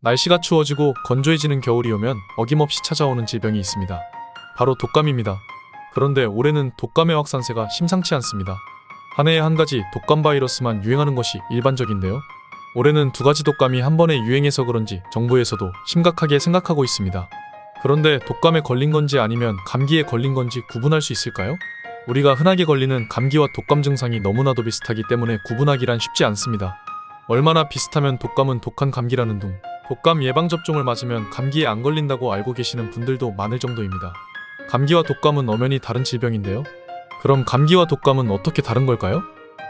날씨가 추워지고 건조해지는 겨울이 오면 어김없이 찾아오는 질병이 있습니다. 바로 독감입니다. 그런데 올해는 독감의 확산세가 심상치 않습니다. 한 해에 한 가지 독감 바이러스만 유행하는 것이 일반적인데요. 올해는 두 가지 독감이 한 번에 유행해서 그런지 정부에서도 심각하게 생각하고 있습니다. 그런데 독감에 걸린 건지 아니면 감기에 걸린 건지 구분할 수 있을까요? 우리가 흔하게 걸리는 감기와 독감 증상이 너무나도 비슷하기 때문에 구분하기란 쉽지 않습니다. 얼마나 비슷하면 독감은 독한 감기라는 둥. 독감 예방접종을 맞으면 감기에 안 걸린다고 알고 계시는 분들도 많을 정도입니다. 감기와 독감은 엄연히 다른 질병인데요. 그럼 감기와 독감은 어떻게 다른 걸까요?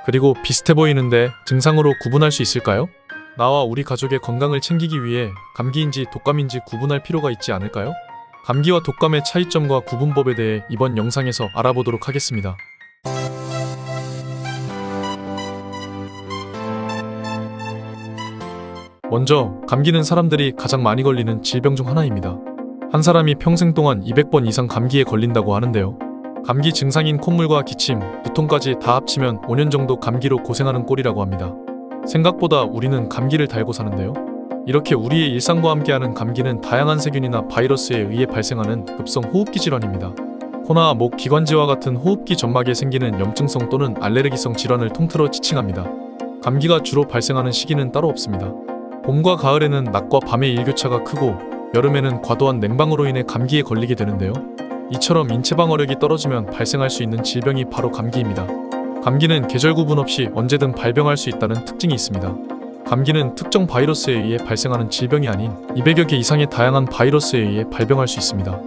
그리고 비슷해 보이는데 증상으로 구분할 수 있을까요? 나와 우리 가족의 건강을 챙기기 위해 감기인지 독감인지 구분할 필요가 있지 않을까요? 감기와 독감의 차이점과 구분법에 대해 이번 영상에서 알아보도록 하겠습니다. 먼저, 감기는 사람들이 가장 많이 걸리는 질병 중 하나입니다. 한 사람이 평생 동안 200번 이상 감기에 걸린다고 하는데요. 감기 증상인 콧물과 기침, 두통까지 다 합치면 5년 정도 감기로 고생하는 꼴이라고 합니다. 생각보다 우리는 감기를 달고 사는데요. 이렇게 우리의 일상과 함께하는 감기는 다양한 세균이나 바이러스에 의해 발생하는 급성 호흡기 질환입니다. 코나 목 기관지와 같은 호흡기 점막에 생기는 염증성 또는 알레르기성 질환을 통틀어 지칭합니다. 감기가 주로 발생하는 시기는 따로 없습니다. 봄과 가을에는 낮과 밤의 일교차가 크고 여름에는 과도한 냉방으로 인해 감기에 걸리게 되는데요. 이처럼 인체 방어력이 떨어지면 발생할 수 있는 질병이 바로 감기입니다. 감기는 계절 구분 없이 언제든 발병할 수 있다는 특징이 있습니다. 감기는 특정 바이러스에 의해 발생하는 질병이 아닌 200여 개 이상의 다양한 바이러스에 의해 발병할 수 있습니다.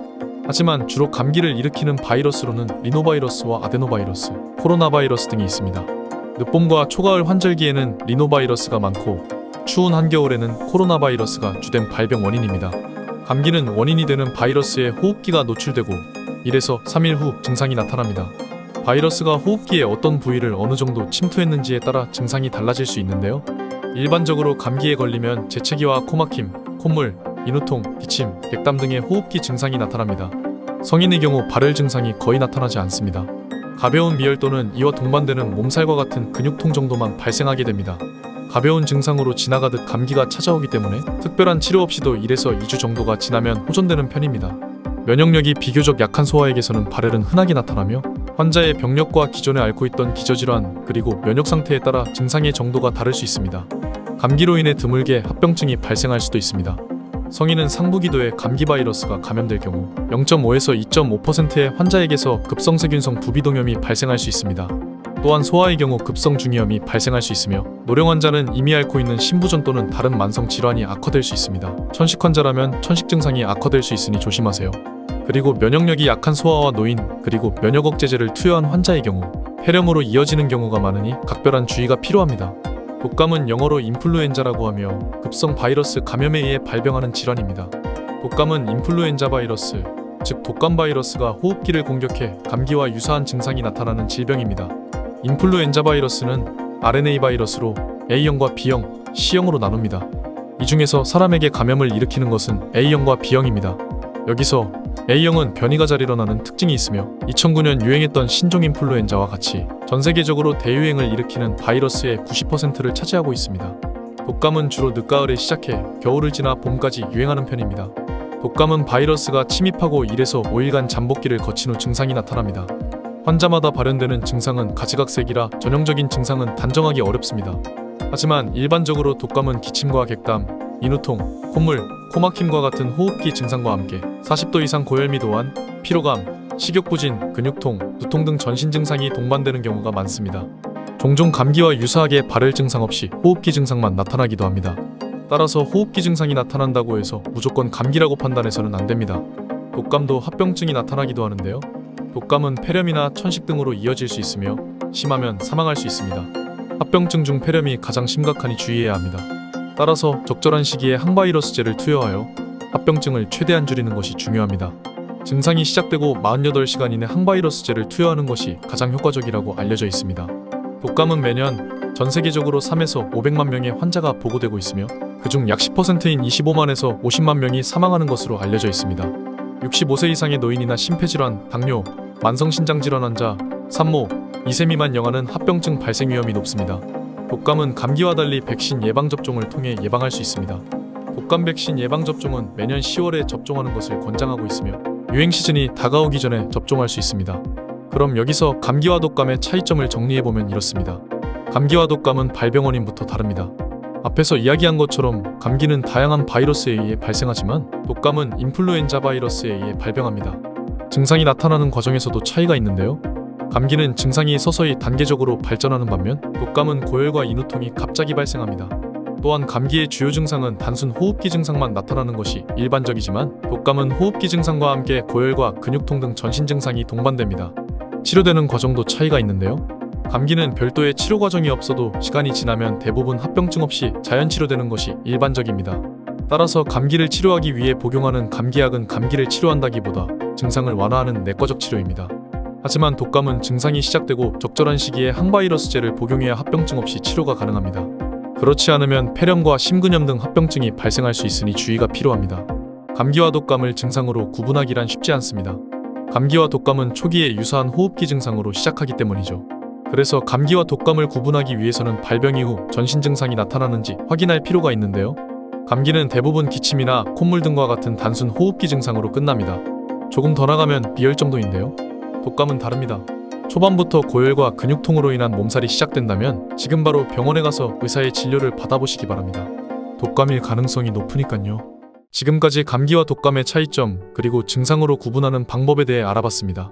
하지만 주로 감기를 일으키는 바이러스로는 리노바이러스와 아데노바이러스, 코로나바이러스 등이 있습니다. 늦봄과 초가을 환절기에는 리노바이러스가 많고 추운 한겨울에는 코로나 바이러스가 주된 발병 원인입니다. 감기는 원인이 되는 바이러스에 호흡기가 노출되고 1에서 3일 후 증상이 나타납니다. 바이러스가 호흡기의 어떤 부위를 어느 정도 침투했는지에 따라 증상이 달라질 수 있는데요. 일반적으로 감기에 걸리면 재채기와 코막힘, 콧물, 인후통, 기침, 백담 등의 호흡기 증상이 나타납니다. 성인의 경우 발열 증상이 거의 나타나지 않습니다. 가벼운 미열 또는 이와 동반되는 몸살과 같은 근육통 정도만 발생하게 됩니다. 가벼운 증상으로 지나가듯 감기가 찾아오기 때문에 특별한 치료 없이도 1에서 2주 정도가 지나면 호전되는 편입니다. 면역력이 비교적 약한 소아에게서는 발열은 흔하게 나타나며 환자의 병력과 기존에 앓고 있던 기저질환 그리고 면역 상태에 따라 증상의 정도가 다를 수 있습니다. 감기로 인해 드물게 합병증이 발생할 수도 있습니다. 성인은 상부기도에 감기 바이러스가 감염될 경우 0.5에서 2.5%의 환자에게서 급성세균성 부비동염이 발생할 수 있습니다. 또한 소아의 경우 급성 중이염이 발생할 수 있으며 노령 환자는 이미 앓고 있는 신부전 또는 다른 만성 질환이 악화될 수 있습니다. 천식 환자라면 천식 증상이 악화될 수 있으니 조심하세요. 그리고 면역력이 약한 소아와 노인 그리고 면역 억제제를 투여한 환자의 경우 폐렴으로 이어지는 경우가 많으니 각별한 주의가 필요합니다. 독감은 영어로 인플루엔자라고 하며 급성 바이러스 감염에 의해 발병하는 질환입니다. 독감은 인플루엔자 바이러스, 즉 독감 바이러스가 호흡기를 공격해 감기와 유사한 증상이 나타나는 질병입니다. 인플루엔자 바이러스는 RNA 바이러스로 A형과 B형, C형으로 나눕니다. 이 중에서 사람에게 감염을 일으키는 것은 A형과 B형입니다. 여기서 A형은 변이가 잘 일어나는 특징이 있으며 2009년 유행했던 신종 인플루엔자와 같이 전 세계적으로 대유행을 일으키는 바이러스의 90%를 차지하고 있습니다. 독감은 주로 늦가을에 시작해 겨울을 지나 봄까지 유행하는 편입니다. 독감은 바이러스가 침입하고 1에서 5일간 잠복기를 거친 후 증상이 나타납니다. 환자마다 발현되는 증상은 가지각색이라 전형적인 증상은 단정하기 어렵습니다. 하지만 일반적으로 독감은 기침과 객담, 인후통, 콧물, 코막힘과 같은 호흡기 증상과 함께 40도 이상 고열미 도안, 피로감, 식욕부진, 근육통, 두통 등 전신 증상이 동반되는 경우가 많습니다. 종종 감기와 유사하게 발열 증상 없이 호흡기 증상만 나타나기도 합니다. 따라서 호흡기 증상이 나타난다고 해서 무조건 감기라고 판단해서는 안 됩니다. 독감도 합병증이 나타나기도 하는데요. 독감은 폐렴이나 천식 등으로 이어질 수 있으며 심하면 사망할 수 있습니다. 합병증 중 폐렴이 가장 심각하니 주의해야 합니다. 따라서 적절한 시기에 항바이러스제를 투여하여 합병증을 최대한 줄이는 것이 중요합니다. 증상이 시작되고 48시간 이내 항바이러스제를 투여하는 것이 가장 효과적이라고 알려져 있습니다. 독감은 매년 전 세계적으로 3에서 500만 명의 환자가 보고되고 있으며 그중 약 10%인 25만에서 50만 명이 사망하는 것으로 알려져 있습니다. 65세 이상의 노인이나 심폐질환, 당뇨, 만성신장 질환 환자, 산모, 2세 미만 영아는 합병증 발생 위험이 높습니다. 독감은 감기와 달리 백신 예방 접종을 통해 예방할 수 있습니다. 독감 백신 예방 접종은 매년 10월에 접종하는 것을 권장하고 있으며 유행 시즌이 다가오기 전에 접종할 수 있습니다. 그럼 여기서 감기와 독감의 차이점을 정리해 보면 이렇습니다. 감기와 독감은 발병 원인부터 다릅니다. 앞에서 이야기한 것처럼 감기는 다양한 바이러스에 의해 발생하지만 독감은 인플루엔자 바이러스에 의해 발병합니다. 증상이 나타나는 과정에서도 차이가 있는데요. 감기는 증상이 서서히 단계적으로 발전하는 반면 독감은 고열과 인후통이 갑자기 발생합니다. 또한 감기의 주요 증상은 단순 호흡기 증상만 나타나는 것이 일반적이지만 독감은 호흡기 증상과 함께 고열과 근육통 등 전신 증상이 동반됩니다. 치료되는 과정도 차이가 있는데요. 감기는 별도의 치료 과정이 없어도 시간이 지나면 대부분 합병증 없이 자연 치료되는 것이 일반적입니다. 따라서 감기를 치료하기 위해 복용하는 감기약은 감기를 치료한다기보다 증상을 완화하는 내과적 치료입니다. 하지만 독감은 증상이 시작되고 적절한 시기에 항바이러스제를 복용해야 합병증 없이 치료가 가능합니다. 그렇지 않으면 폐렴과 심근염 등 합병증이 발생할 수 있으니 주의가 필요합니다. 감기와 독감을 증상으로 구분하기란 쉽지 않습니다. 감기와 독감은 초기에 유사한 호흡기 증상으로 시작하기 때문이죠. 그래서 감기와 독감을 구분하기 위해서는 발병 이후 전신 증상이 나타나는지 확인할 필요가 있는데요. 감기는 대부분 기침이나 콧물 등과 같은 단순 호흡기 증상으로 끝납니다. 조금 더 나가면 비열 정도인데요. 독감은 다릅니다. 초반부터 고열과 근육통으로 인한 몸살이 시작된다면 지금 바로 병원에 가서 의사의 진료를 받아보시기 바랍니다. 독감일 가능성이 높으니까요. 지금까지 감기와 독감의 차이점 그리고 증상으로 구분하는 방법에 대해 알아봤습니다.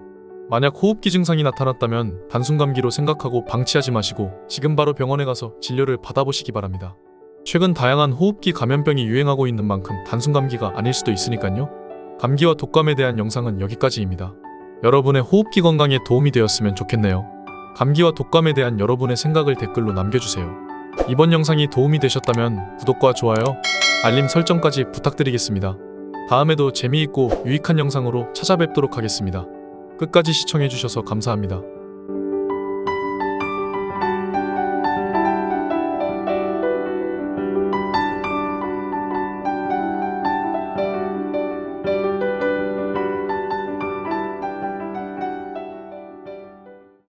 만약 호흡기 증상이 나타났다면 단순 감기로 생각하고 방치하지 마시고 지금 바로 병원에 가서 진료를 받아보시기 바랍니다. 최근 다양한 호흡기 감염병이 유행하고 있는 만큼 단순 감기가 아닐 수도 있으니까요. 감기와 독감에 대한 영상은 여기까지입니다. 여러분의 호흡기 건강에 도움이 되었으면 좋겠네요. 감기와 독감에 대한 여러분의 생각을 댓글로 남겨주세요. 이번 영상이 도움이 되셨다면 구독과 좋아요, 알림 설정까지 부탁드리겠습니다. 다음에도 재미있고 유익한 영상으로 찾아뵙도록 하겠습니다. 끝까지 시청해주셔서 감사합니다.